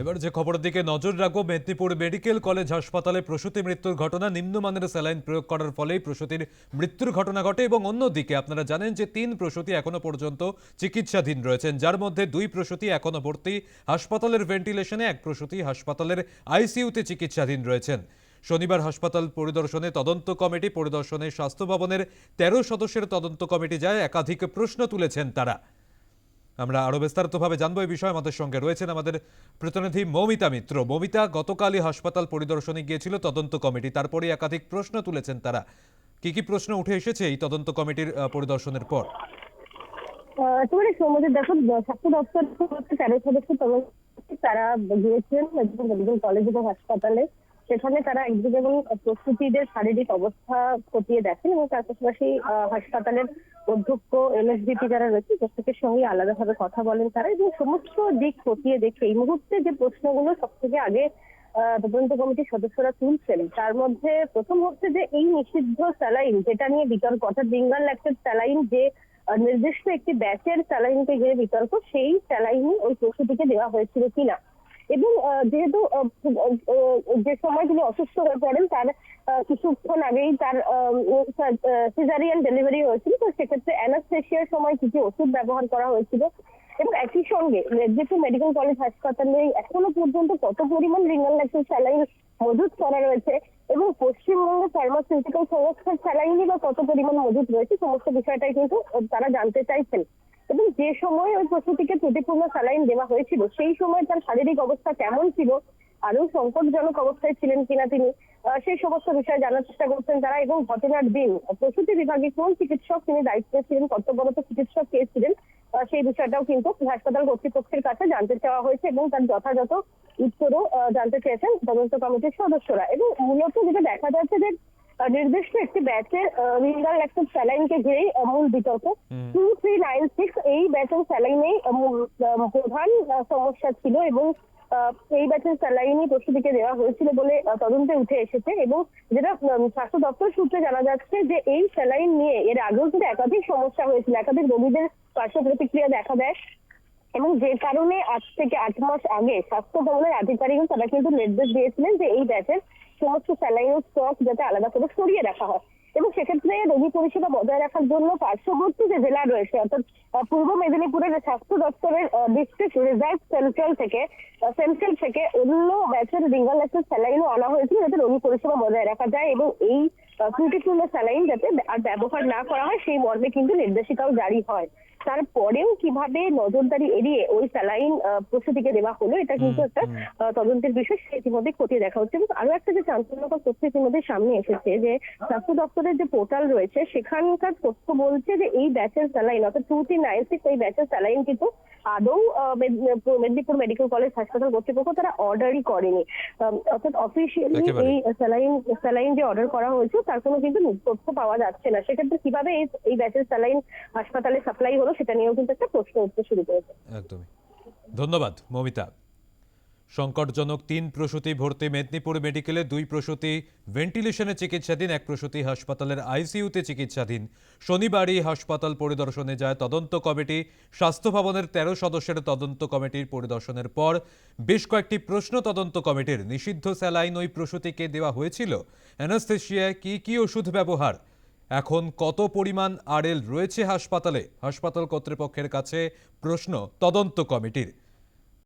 এবার যে খবরের দিকে নজর রাখব, মেদিনীপুর মেডিকেল কলেজ হাসপাতালে প্রসূতি মৃত্যুর ঘটনা, নিম্নমানের স্যালাইন প্রয়োগ করার ফলেই প্রসূতির মৃত্যুর ঘটনা ঘটে এবং অন্যদিকে আপনারা জানেন যে তিন প্রসূতি এখনও পর্যন্ত চিকিৎসাধীন রয়েছেন, যার মধ্যে দুই প্রসূতি এখনও ভর্তি। হাসপাতালের ভেন্টিলেশনে এক প্রসূতি হাসপাতালের আইসিইউতে চিকিৎসাধীন রয়েছেন। শনিবার হাসপাতাল পরিদর্শনে তদন্ত কমিটি, পরিদর্শনে স্বাস্থ্য ভবনের তেরো সদস্যের তদন্ত কমিটি যায় একাধিক প্রশ্ন তুলেছেন তারা। আমরা আরও বিস্তারিতভাবে জানব এই বিষয়ে আমাদের সঙ্গে রয়েছেন আমাদের প্রতিনিধি মৌমিতা মিত্র। মৌমিতা, গতকালই হাসপাতাল পরিদর্শনে গিয়েছিল তদন্ত কমিটি। তারপরে একাধিক প্রশ্ন তুলেছেন তারা। কি কি প্রশ্ন উঠে এসেছে এই তদন্ত কমিটির পরিদর্শনের পর? তোমার সমাজের দেখো স্বাস্থ্য দপ্তর তেরো সদস্য, তারা গিয়েছেন মেডিকেল কলেজ এবং হাসপাতালে। সেখানে তারা একদিকে এবং প্রস্তুতিদের শারীরিক অবস্থা খতিয়ে দেখেন এবং তার পাশাপাশি হাসপাতালের অধ্যক্ষ এমএসডিপি যারা রয়েছে প্রত্যেকের সঙ্গে আলাদাভাবে কথা বলেন তারা এবং সমস্ত দিক খতিয়ে দেখে এই মুহূর্তে যে প্রশ্নগুলো সব থেকে আগে তদন্ত কমিটির সদস্যরা তুলছেন, তার মধ্যে প্রথম হচ্ছে যে এই নিষিদ্ধ স্যালাইন যেটা নিয়ে বিতর্ক, অর্থাৎ বিঙ্গাল ল্যাক্টেড স্যালাইন যে নির্দিষ্ট একটি ব্যাচের স্যালাইনকে ঘিরে বিতর্ক, সেই স্যালাইনই ওই প্রসূতিকে দেওয়া হয়েছিল কিনা। এবং যেহেতু যে সময় তিনি অসুস্থ হয়ে পড়েন, তার কিছুক্ষণ আগেই তার সিজারিয়ান ডেলিভারি হয়েছিল। তো সেক্ষেত্রে অ্যানাস্থেশিয়ার সময় কিছু ওষুধ ব্যবহার করা হয়েছিল? এবং একই সঙ্গে মেদিনীপুর মেডিকেল কলেজ হাসপাতালে এখনও পর্যন্ত কত পরিমাণ রিঙ্গাল ল্যাক্টেড স্যালাইন মজুত করা রয়েছে এবং পশ্চিমবঙ্গ ফার্মাসিউটিক্যাল সংস্থার স্যালাইনই বা কত পরিমাণ মজুত রয়েছে, সমস্ত বিষয়টাই কিন্তু তারা জানতে চাইছেন। এবং যে সময় ওই প্রসূতিকে ত্রুটিপূর্ণ স্যালাইন দেওয়া হয়েছিল, সেই সময় তার শারীরিক অবস্থা কেমন ছিল আরও সংকটজনক অবস্থায় ছিলেন কিনা তিনি সেই সমস্ত বিষয়ে জানার চেষ্টা করছেন তারা এবং ঘটনার দিন, প্রসূতি বিভাগে কোন চিকিৎসক তিনি দায়িত্বে ছিলেন, কর্তব্যরত চিকিৎসক কে ছিলেন সেই বিষয়টাও কিন্তু হাসপাতাল কর্তৃপক্ষের কাছে জানতে চাওয়া হয়েছে এবং তার যথাযথ উত্তরও জানতে চেয়েছেন তদন্ত কমিটির সদস্যরা। এবং মূলত যেটা দেখা যাচ্ছে যে নির্দিষ্ট একটি ব্যাচের রিঙ্গাল ল্যাক্টেড স্যালাইনকে ঘিরেই মূল বিতর্ক। টু থ্রি নাইন সিক্স এই ব্যাচের স্যালাইনেই প্রধান সমস্যা ছিল এবং এই ব্যাচের স্যালাইনই প্রস্তুতিকে দেওয়া হয়েছিল বলে তদন্তে উঠে এসেছে এবং যেটা স্বাস্থ্য দপ্তর সূত্রে জানা যাচ্ছে যে এই স্যালাইন নিয়ে এর আগেও কিন্তু একাধিক সমস্যা হয়েছিল একাধিক রোগীদের পার্শ্ব প্রতিক্রিয়া দেখা দেয় এবং যে কারণে আজ থেকে আট মাস আগে স্বাস্থ্য ভবনের আধিকারিক তারা কিন্তু নির্দেশ দিয়েছিলেন যে এই ব্যাচের সমস্ত স্যালাইন স্টক যাতে আলাদা করে সরিয়ে রাখা হয়। এবং সেক্ষেত্রে রোগী পরিষেবা বজায় রাখার জন্য পার্শ্ববর্তী যে জেলা রয়েছে, অর্থাৎ পূর্ব মেদিনীপুরের স্বাস্থ্য দপ্তরের ডিস্ট্রিক্ট রিজার্ভ সেন্ট্রাল থেকে সেন্ট্রাল থেকে অন্য ব্যাচের রিঙ্গাল স্যালাইনও আনা হয়েছিল যাতে রোগী পরিষেবা বজায় রাখা যায় এবং এই ত্রুটিপূর্ণ স্যালাইন যাতে আর ব্যবহার না করা হয় সেই মর্মে কিন্তু নির্দেশিকাও জারি হয়। তারপরেও কীভাবে নজরদারি এড়িয়ে ওই স্যালাইন প্রসূতিকে দেওয়া হলো এটা কিন্তু একটা তদন্তের বিষয় সে ইতিমধ্যে খতিয়ে দেখা হচ্ছে। এবং আরও একটা যে চাঞ্চল্যকর তথ্য ইতিমধ্যে সামনে এসেছে যে স্বাস্থ্য দপ্তরের যে পোর্টাল রয়েছে সেখানকার তথ্য বলছে যে এই ব্যাচের স্যালাইন অর্থাৎ টু থ্রি নাইন সিক্স এই ব্যাচের স্যালাইন কিন্তু আদৌ মেদিনীপুর মেডিকেল কলেজ হাসপাতাল কর্তৃপক্ষ তারা অর্ডারই করেনি। অর্থাৎ অফিসিয়ালি এই স্যালাইন স্যালাইন যে অর্ডার করা হয়েছে তার কোনো কিন্তু তথ্য পাওয়া যাচ্ছে না। সেক্ষেত্রে কীভাবে এই এই ব্যাচের স্যালাইন হাসপাতালে সাপ্লাই হলো সেটা নিয়েও কিন্তু একটা প্রশ্ন উঠতে শুরু করেছে। একদমই। ধন্যবাদ মমিতা। সংকটজনক তিন প্রসূতি ভর্তি মেদিনীপুর মেডিকেলে দুই প্রসূতি ভেন্টিলেশনে চিকিৎসাধীন, এক প্রসূতি হাসপাতালের আইসিইউতে চিকিৎসাধীন। শনিবারই হাসপাতাল পরিদর্শনে যায় তদন্ত কমিটি। স্বাস্থ্য ভবনের তেরো সদস্যের তদন্ত কমিটির পরিদর্শনের পর বেশ কয়েকটি প্রশ্ন তদন্ত কমিটির। নিষিদ্ধ স্যালাইন ওই প্রসূতিকে দেওয়া হয়েছিল। অ্যানাস্থেশিয়ায় কি কি ওষুধ ব্যবহার? এখন কত পরিমাণ আরএল রয়েছে হাসপাতালে? হাসপাতাল কর্তৃপক্ষের কাছে প্রশ্ন তদন্ত কমিটির।